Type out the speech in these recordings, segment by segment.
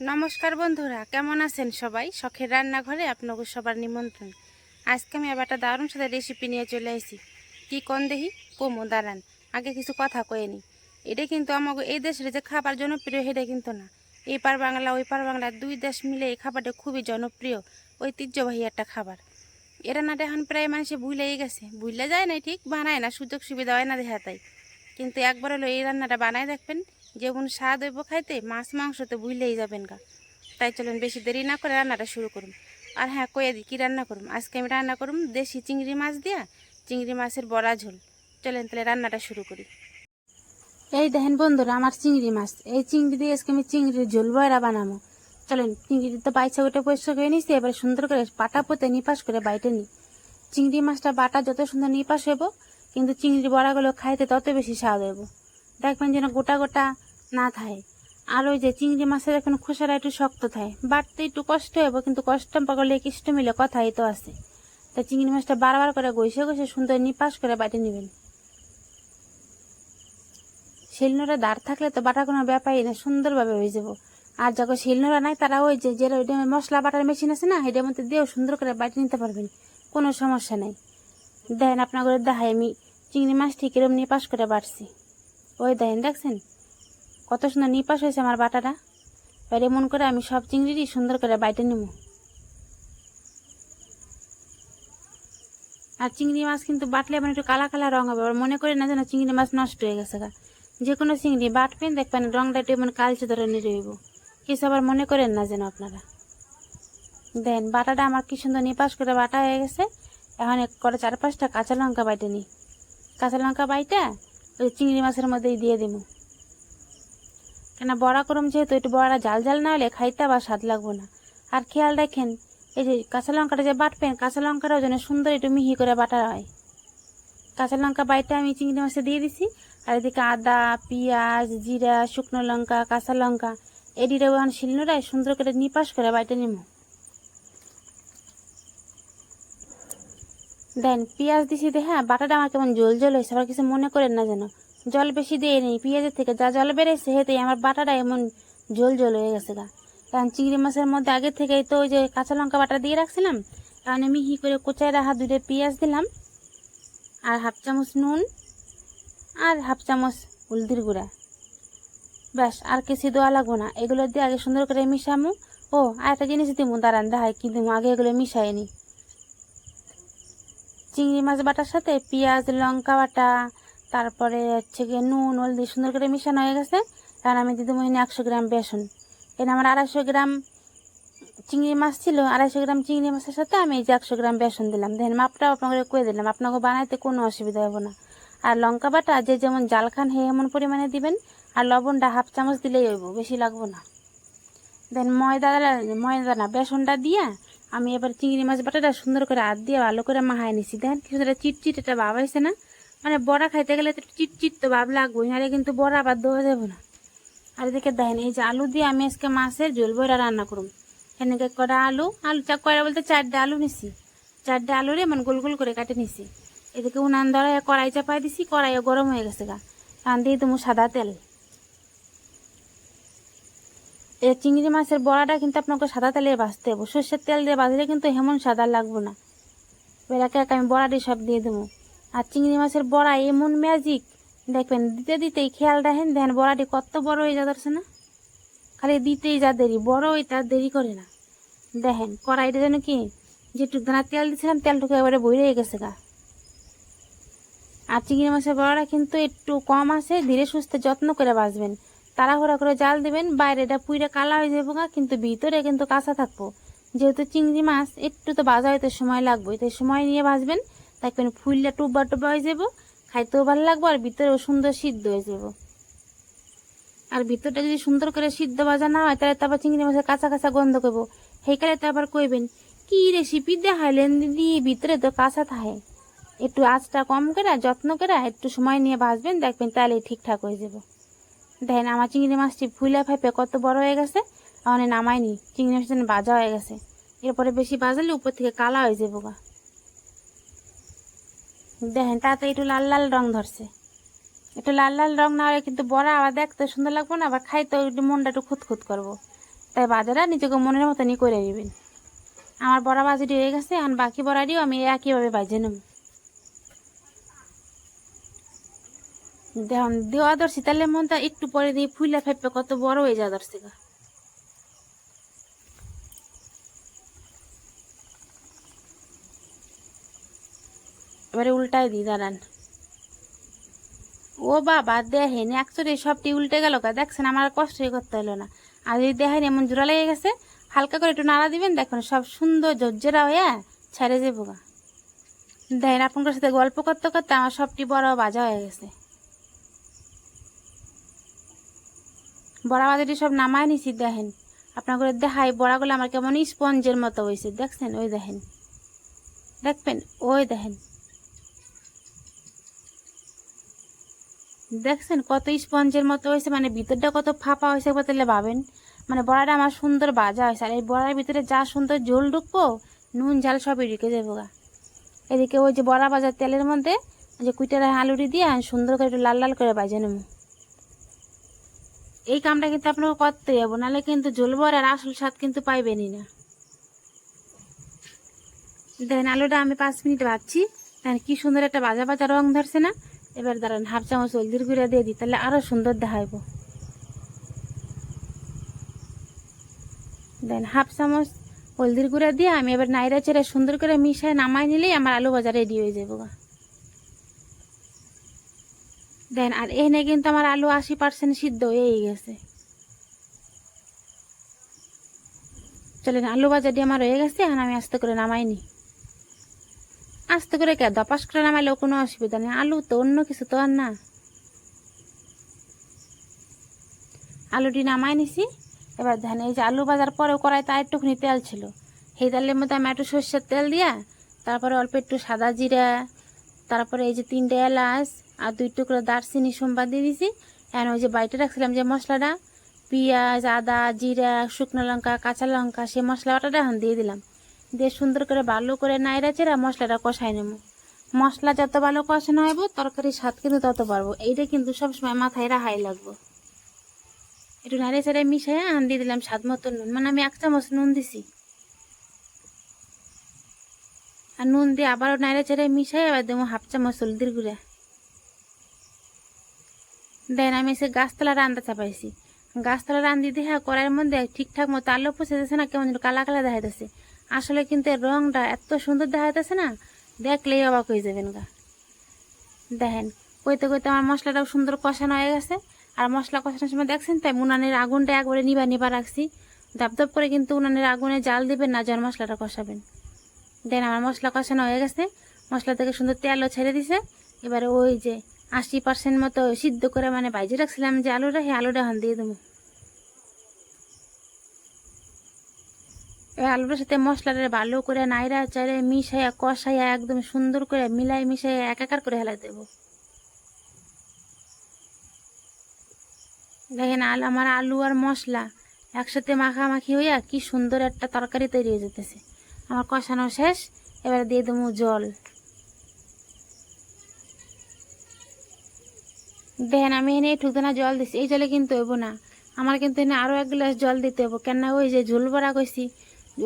নমস্কার বন্ধুরা, কেমন আছেন সবাই? শখের রান্নাঘরে আপনাকে সবার নিমন্ত্রণ। আজকে আমি আবার একটা দারুণ সাথে রেসিপি নিয়ে চলে এসেছি কি কোন দেহি? কমো দাঁড়ান আগে কিছু কথা কয়ে নি। এটা কিন্তু আমাকে এই দেশের যে খাবার জনপ্রিয়, সেটা কিন্তু না। এই পার বাংলা ওই পার বাংলা দুই দেশ মিলে এই খাবারটা খুবই জনপ্রিয়, ঐতিহ্যবাহী একটা খাবার। এ রান্নাটা এখন প্রায় মানুষে ভুলেই গেছে। ভুলে যায় না ঠিক, বানায় না সুযোগ সুবিধা হয় না দেখা তাই। কিন্তু একবার হলো এই রান্নাটা বানায় দেখবেন যেমন স্বাদ হইব খাইতে, মাছ মাংস তো ভুলেই যাবেন গা। তাই চলেন বেশি দেরি না করে রান্নাটা শুরু করুন। আর হ্যাঁ কয়ে দিই কী রান্না করুম? আজকে আমি রান্না করুম দেশি চিংড়ি মাছ দিয়া, চিংড়ি মাছের বড়া ঝোল। চলেন তাহলে রান্নাটা শুরু করি। এই দেখেন বন্ধুরা, আমার চিংড়ি মাছ। এই চিংড়ি দিয়ে আজকে আমি চিংড়ির ঝোল বয়রা বানাবো। চলেন চিংড়ি তো বাইচা ওটা পরিষ্কার করে নিচ্ছি এবার সুন্দর করে পাটা পোতে নিপাস করে বাইটে নিই। চিংড়ি মাছটা বাটা যত সুন্দর নিপাস হইব, কিন্তু চিংড়ি বড়াগুলো খাইতে তত বেশি স্বাদ হইব। দেখবেন যেন গোটা গোটা না থাকে। আর ওই যে চিংড়ি মাছের এখন খোসাটা একটু শক্ত থাকে। বাটতে একটু কষ্ট হইব, কিন্তু কষ্ট পাকলে কিষ্ট মিলে কথাই তো আছে। তা চিংড়ি মাছটা বারবার করে গইসে গইসে সুন্দর নিপাস করে বাটে নেবেন। শিলনোড়া দাঁড় থাকলে তো বাটা কোনো ব্যাপারই না, সুন্দরভাবে হয়ে যাব। আর যখন শিলনোড়া নাই, তারা ওই যে যে ওইটা মশলা বাটার মেশিন আছে না সেটার মধ্যে দিয়েও সুন্দর করে বাটি নিতে পারবেন। কোনো সমস্যা নাই। দেখেন আপনার দেখাই আমি চিংড়ি মাছ ঠিক এরকম নিপাস করে বাটছি। ওই দেখেন দেখছেন? কত সুন্দর নিপাস হয়েছে আমার বাটাটা। এবার এমন করে আমি সব চিংড়িরই সুন্দর করে বাইটে নেব। আর চিংড়ি মাছ কিন্তু বাটলে মানে একটু কালা কালা রঙ হবে, আবার মনে করি না যেন চিংড়ি মাছ নষ্ট হয়ে গেছে যে কোনো চিংড়ি বাটবেন, দেখবেন রংটা একটু মানে কালচে ধরনের রইব কিছু আবার মনে করেন না যেন আপনারা। দেন, বাটাটা আমার কি সুন্দর নিপাস করে বাটা হয়ে গেছে। এখন এক করে চার পাঁচটা কাঁচা লঙ্কা বাইটে নিই। কাঁচা লঙ্কা বাইটা ওই চিংড়ি মাছের মধ্যেই দিয়ে দিব। কেন বড়া করম যেহেতু, একটু বড়া জাল জাল না হলে খাইতে আবার স্বাদ লাগবো না। আর খেয়াল রাখেন, এই যে কাঁচা লঙ্কাটা যে বাটবেন, কাঁচা লঙ্কাটাও যেন সুন্দর একটু মিহি করে বাটা হয়। কাঁচা লঙ্কা বাইটা আমি চিংড়ি মাছে দিয়ে দিছি, আর এদিকে আদা, পেঁয়াজ, জিরা, শুকনো লঙ্কা, কাঁচা লঙ্কা এডিরে ওখানে শিলনোড়ায় সুন্দর করে নিপাস করে বাইটে নিব। দেন, পেঁয়াজ দিছি দে হ্যাঁ বাটাটা আমার কেমন জল জল হয়েছে, আবার কিছু মনে করেন না যেন। জল বেশি দিয়ে নেই, পেঁয়াজের থেকে যা জল বেড়েছে হেতেই আমার বাটাটা এমন জল জল হয়ে গেছে গা। কারণ চিংড়ি মাছের মধ্যে আগে থেকেই তো ওই যে কাঁচা লঙ্কা বাটা দিয়ে রাখছিলাম কারণ মিহি করে কোচায় রাখা দুটো পেঁয়াজ দিলাম, আর হাফ চামচ নুন, আর হাফ চামচ হলদির গুঁড়া। ব্যাস, আর কিছু দেওয়া লাগবো না, এগুলো দিয়ে আগে সুন্দর করে মিশামু। ও আর একটা জিনিস দিমু, দাঁড়ান দেখায় কিন্তু আগে এগুলো মিশাই নি চিংড়ি মাছ বাটার সাথে পেঁয়াজ, লঙ্কা বাটা, তারপরে হচ্ছে গিয়ে নুন, হলদি সুন্দর করে মিশানো হয়ে গেছে। কারণ আমি দিদি মহিনে একশো গ্রাম বেসন। এখানে আমার আড়াইশো গ্রাম চিংড়ি মাছ ছিল, আড়াইশো গ্রাম চিংড়ি মাছের সাথে আমি এই যে একশো গ্রাম বেসন দিলাম। দেখেন, মাপটাও আপনাকে কয়ে দিলাম, আপনাকে বানাইতে কোনো অসুবিধা হবে না। আর লঙ্কা বাটা, যে যেমন জাল খান, হে এমন পরিমাণে দিবেন। আর লবণটা হাফ চামচ দিলেই হইব, বেশি লাগবো না। দেন ময়দা ময়দা না, বেসনটা দিয়া আমি এবার চিংড়ি মাছ বাটাটা সুন্দর করে হাত দিয়ে ভালো করে মাহায় নিছি। দেখেন কিছু চিটচিট একটা ভাব হয়েছে না? মানে বড়া খাইতে গেলে তো চিটচিট তো ভাব লাগবোই, নাহলে কিন্তু বড়া আবার দেওয়া যাবে না। আর এদিকে দেখেন, এই যে আলু দিয়ে আমি আজকে মাছের ঝোল বইরা রান্না করুম। এনেকে কটা আলু আলু চাক কয়টা বলতে চারটে আলু নিছি। চারটে আলু রে মানে গোল গোল করে কাটে নিছি। এদিকে উনান ধরা কড়াই চাপাই দিছি, কড়াইও গরম হয়ে গেছে গা। টান দিয়ে তুমি সাদা তেল। এই চিংড়ি মাছের বড়াটা কিন্তু আপনাকে সাদা তেলে ভাজতে হবে। সর্ষের তেল দিয়ে ভাজলে কিন্তু হেমন সাদা লাগবো না। এবারে এক আমি বড়াটি সব দিয়ে দেবো। আর চিংড়ি মাছের বড়া এমন ম্যাজিক দেখবেন, দিতে দিতেই খেয়াল রাখেন, দেখেন বড়াটি কত বড় হয়ে যাচ্ছে না? খালি দিতেই যা দেরি, বড় হয়ে তার দেরি করে না। দেখেন, কড়াইটা যেন কি যেটুক দানা তেল দিয়েছিলাম তেলটুকু এবারে বইরে গেছে গা। আর চিংড়ি মাছের বড়াটা কিন্তু একটু কম আছে, ধীরে সুস্থে যত্ন করে বাঁচবেন তাড়াহুড়া করে জাল দিবেন, বাইরেটা পুইরে কালা হয়ে যাব না কিন্তু ভিতরে কিন্তু কাঁচা থাকব। যেহেতু চিংড়ি মাছ, একটু তো বাজা হইতে সময় লাগবে তাই সময় নিয়ে ভাজবেন দেখবেন ফুলটা টুব্বা টুব্বা হয়ে যাব, খাইতেও ভালো লাগবো, আর ভিতরেও সুন্দর সিদ্ধ হয়ে যাব। আর ভিতরটা যদি সুন্দর করে সিদ্ধ ভাজা না হয়, তাহলে তারপর চিংড়ি মাছের কাঁচা কাঁচা গন্ধ করব। সেইকালে তো আবার কইবেন, কি রেসিপি দেখাইলেন দিদি, ভিতরে তো কাঁচা থাকে। একটু আঁচটা কম করে, যত্ন করে একটু সময় নিয়ে ভাজবেন, দেখবেন তাহলে ঠিকঠাক হয়ে যাব। দেখেন আমার চিংড়ি মাছটি ফুলে ফাইপে কত বড় হয়ে গেছে এখন নামাইনি চিংড়ি মাছ যেন বাজা হয়ে গেছে। এরপরে বেশি বাজালে উপর থেকে কালা হয়ে যাব গা। দেখেন, তাতে একটু লাল লাল রং ধরছে। একটু লাল লাল রং না হলে কিন্তু বড়া আবার দেখতে সুন্দর লাগবে না, আবার খাইতে একটু মনটা একটু খুঁতখুত করব। তাই বাজারা নিজেকে মনের মতনই করে নেবেন। আমার বড়া বাজারই হয়ে গেছে, এখন বাকি বড়াটিও আমি একইভাবে বাজে নেব। দেখুন, দেওয়া ধরছি, তাহলে মনটা একটু পরে দিয়ে ফুলে ফেপে কত বড় হয়ে যায় ধরছে গা। এবারে উল্টাই দিই, দাঁড়ান। ও বাবা, দেখেন, একচুয়ালি সবটি উল্টে গেল কা দেখছেন, আমার কষ্টই করতে হলো না। আর যদি দেখেন, এমন জোড়া লেগে গেছে, হালকা করে একটু নাড়া দিবেন, দেখুন, সব সুন্দর জর্জেরা হয়ে ছেড়ে যাব গা। দেখেন, আপনার সাথে গল্প করতে করতে আমার সবটি বড় বাজা হয়ে গেছে। বড়া বাজারটি সব নামায় নিছি, দেখেন। আপনার করে দেখাই, বড়াগুলো আমার কেমন স্পঞ্জের মতো হয়েছে দেখছেন? ওই দেখেন। দেখবেন? ওই দেখেন। দেখছেন কত স্পঞ্জের মতো হয়েছে মানে ভিতরটা কত ফাঁপা হয়েছে বলতে ভাবেন। মানে বড়াটা আমার সুন্দর বাজা হয়েছে আর এই বড়ার ভিতরে যা সুন্দর ঝোল ঢুকবো, নুন, ঝাল সবই ঢুকে যাব গা। এদিকে ওই যে বড়া বাজার তেলের মধ্যে যে কুইটার আলুটি দিয়ে সুন্দর করে একটু লাল লাল করে বাজে নেব। এই কামটা কিন্তু আপনাকে করতে যাব, নাহলে কিন্তু ঝোল আর আসল স্বাদ কিন্তু পাইবেনই না। দেখেন আলুটা আমি পাঁচ মিনিট ভাজছি। দেখেন কি সুন্দর একটা বাজা বাজা রং ধরছে না? এবার দাঁড়ান হাফ চামচ হলদির গুঁড়া দিয়ে দিই, তাহলে আরও সুন্দর দেখাইব। দেন হাফ চামচ হলদির গুঁড়া দিয়ে আমি এবার নাইরা চেড়ে সুন্দর করে মিশায় নামাই নিলেই আমার আলু ভাজা রেডি হয়ে যাব গা। দেন, আর এখানে কিন্তু আমার আলু আশি পার্সেন্ট সিদ্ধ হয়েই গেছে। চলেন, আলু ভাজাটি আমার হয়ে গেছে, এখন আমি আস্তে করে নামাইনি আস্তে করে কে? দপাস করে নামাইলেও কোনো অসুবিধা নেই। আলু তো অন্য কিছু তো আর না। আলুটি নামাই নিছি। এবার ধান এই যে আলু ভাজার পরেও কড়াই তার একটুখানি তেল ছিল। সেই তেলের মধ্যে আমি একটু সর্ষের তেল দিয়া, তারপরে অল্প একটু সাদা জিরা, তারপরে এই যে তিনটে এলাচ আর দুই টুকরো দারচিনি সোমবার দিয়ে দিছি। এখন ওই যে বাইটে রাখছিলাম যে মশলাটা, পেঁয়াজ, আদা, জিরা, শুকনো লঙ্কা, কাঁচা লঙ্কা, সেই মশলা বাটাটা এখন দিয়ে দিলাম। দিয়ে সুন্দর করে ভালো করে নাইরা চেরা মশলাটা কষাই নেব। মশলা যত ভালো কষানো হইব, তরকারির স্বাদ কিন্তু তত পারব এইটা কিন্তু সবসময় মাথায় রাহাই লাগবো। একটু নাড়ে চাড়ে মিশাই আন দিয়ে দিলাম স্বাদ মতো নুন। মানে আমি এক চামচ নুন দিছি। আর নুন দিয়ে আবারও নাড়ে চেড়ে মিশাই আবার দেবো হাফ চামচ হলদির গুঁড়া। দেন আমি এসে গাছতলা রান্দা চাপাইছি। গাছতলা রান্দি দেখা করার মধ্যে ঠিকঠাক মতো আলো পচে যাচ্ছে না, কেমন যেন কালা কালা দেখা যাচ্ছে আসলে কিন্তু এর রংটা এত সুন্দর দেখা যাচ্ছে না, দেখলেই অবাক হয়ে যাবেন গা। দেখেন, কইতে কইতে আমার মশলাটাও সুন্দর কষানো হয়ে গেছে। আর মশলা কষানোর সময় দেখছেন তাই উনানের আগুনটা একবারে নিবা নিবা রাখছি। দাপ দাপ করে কিন্তু উনানের আগুনে জাল দিবেন না যখন মশলাটা কষাবেন। দেন আমার মশলা কষানো হয়ে গেছে। মশলা থেকে সুন্দর তেলও ছেড়ে দিছে। এবারে ওই যে আশি পার্সেন্ট মতো সিদ্ধ করে মানে বাইজে রাখছিলাম যে আলুটা, সেই আলুটা এখন দিয়ে দেবো। আলুটার সাথে মশলাটা ভালো করে নাইরা চাইরে মিশাইয়া, কষাইয়া একদম সুন্দর করে মিলাই মিশাইয়া একাকার করে হেলাই দেবো। দেখেন আল, আমার আলু আর মশলা একসাথে মাখামাখি হইয়া কি সুন্দর একটা তরকারি তৈরি হয়ে যেতেছে। আমার কষানো শেষ, এবার দিয়ে দেবো জল। দেখেন আমি এনে ঠুকদানা জল দিছি। এই জলে কিন্তু হইব না। আমার কিন্তু এনে আরও এক গ্লাস জল দিতে হব কেননা ওই যে ঝোল বড়া কইছি,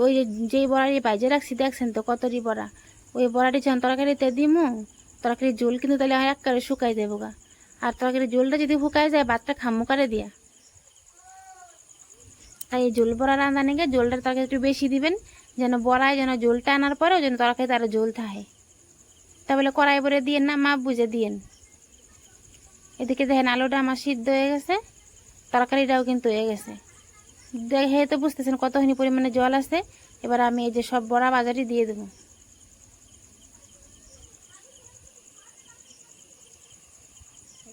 ওই যে যেই বড়াটি বাজে রাখছি, দেখছেন তো কতটি বড়া। ওই বড়াটি যখন তরকারিতে দিমু, তরকারির ঝোল কিন্তু তাহলে এক করে শুকাই দেবো গা। আর তরকারির ঝোলটা যদি শুকাই যায়, ভাতটা খামু করে দিয়া। তাই এই ঝোল বড়া রান্না নিয়ে ঝোলটার তরকারি একটু বেশি দিবেন, যেন বড়ায় যেন ঝোলটা আনার পরেও যেন তরকারি তার ঝোল থাকে। তা বলে কড়াই ভরে দিয়েন না, মাপ বুঝে দিয়েন। এদিকে দেখেন আলুটা আমার সিদ্ধ হয়ে গেছে, তরকারিটাও কিন্তু হয়ে গেছে। দেখে তো বুঝতেছেন কতখানি পরিমাণে জল আছে, এবার আমি এই যে সব বড়া বাজারই দিয়ে দেবো।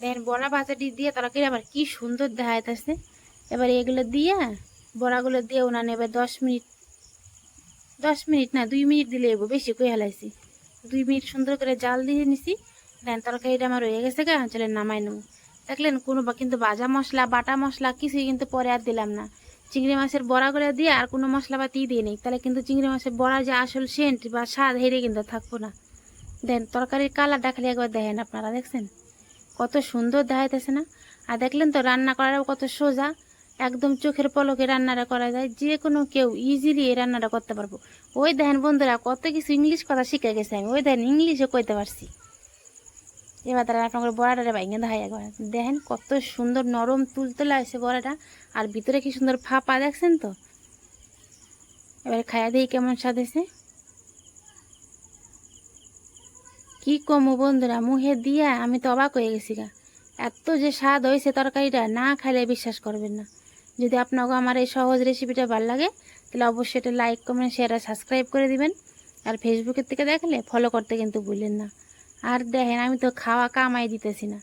দেখেন বড়া বাজারটি দিয়ে তরকারি আবার কি সুন্দর দেখা যাইতেছে এবার এগুলো দিয়ে বড়াগুলো দিয়ে উনানে এবার দশ মিনিট দশ মিনিট না, দুই মিনিট দিলে এগো বেশি করে হেলাইছি দুই মিনিট সুন্দর করে জাল দিয়ে নিছি দেন তরকারিটা আমার হয়ে গেছে গা, চলে নামাই নেব। দেখলেন কোনো কিন্তু ভাজা মশলা, বাটা মশলা কিছুই কিন্তু পরে আর দিলাম না। চিংড়ি মাছের বড়াগুলো দিয়ে আর কোনো মশলাপাতি দিয়ে নেই। তাহলে কিন্তু চিংড়ি মাছের বড়া যে আসল সেন্ট বা স্বাদ, হেরে কিন্তু থাকব না। দেন তরকারির কালারটা খালি একবার দেখেন আপনারা, দেখছেন? কত সুন্দর দেখাইতেছে না? আর দেখলেন তো রান্না করারও কত সোজা। একদম চোখের পলকে রান্নাটা করা যায়। যে কোনো কেউ ইজিলি এই রান্নাটা করতে পারব। ওই দেখেন বন্ধুরা, কত কিছু ইংলিশ কথা শিখে গেছে আমি। ওই দেখেন ইংলিশে কইতে পারছি। এবার তারা আপনার বড়াটা ভাইঙে দেখাই একবার দেখেন কত সুন্দর নরম তুলতুলা আছে বড়াটা। আর ভিতরে কি সুন্দর ফাঁপা দেখছেন তো? এবার খাইয়া দিয়ে কেমন স্বাদ হয়েছে কি কমু বন্ধুরা মুহে দিয়া আমি তো অবাক হয়ে গেছি গা। এত যে স্বাদ হয়েছে তরকারিটা, না খাইলে বিশ্বাস করবেন না। যদি আপনাকে আমার এই সহজ রেসিপিটা ভালো লাগে, তাহলে অবশ্যই এটা লাইক কমেন্ট শেয়ার আর সাবস্ক্রাইব করে দিবেন। আর ফেসবুকের থেকে দেখলে ফলো করতে কিন্তু ভুলেন না। আর দেখেন, আমি তো খাওয়া কামাই দিতেছি না।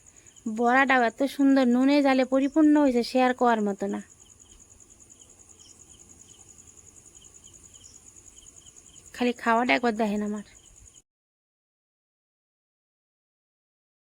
বড়াটাও এত সুন্দর, নুনে জালে পরিপূর্ণ হয়েছে শেয়ার করার মতো না। খালি খাওয়াটা একবার দেখেন আমার।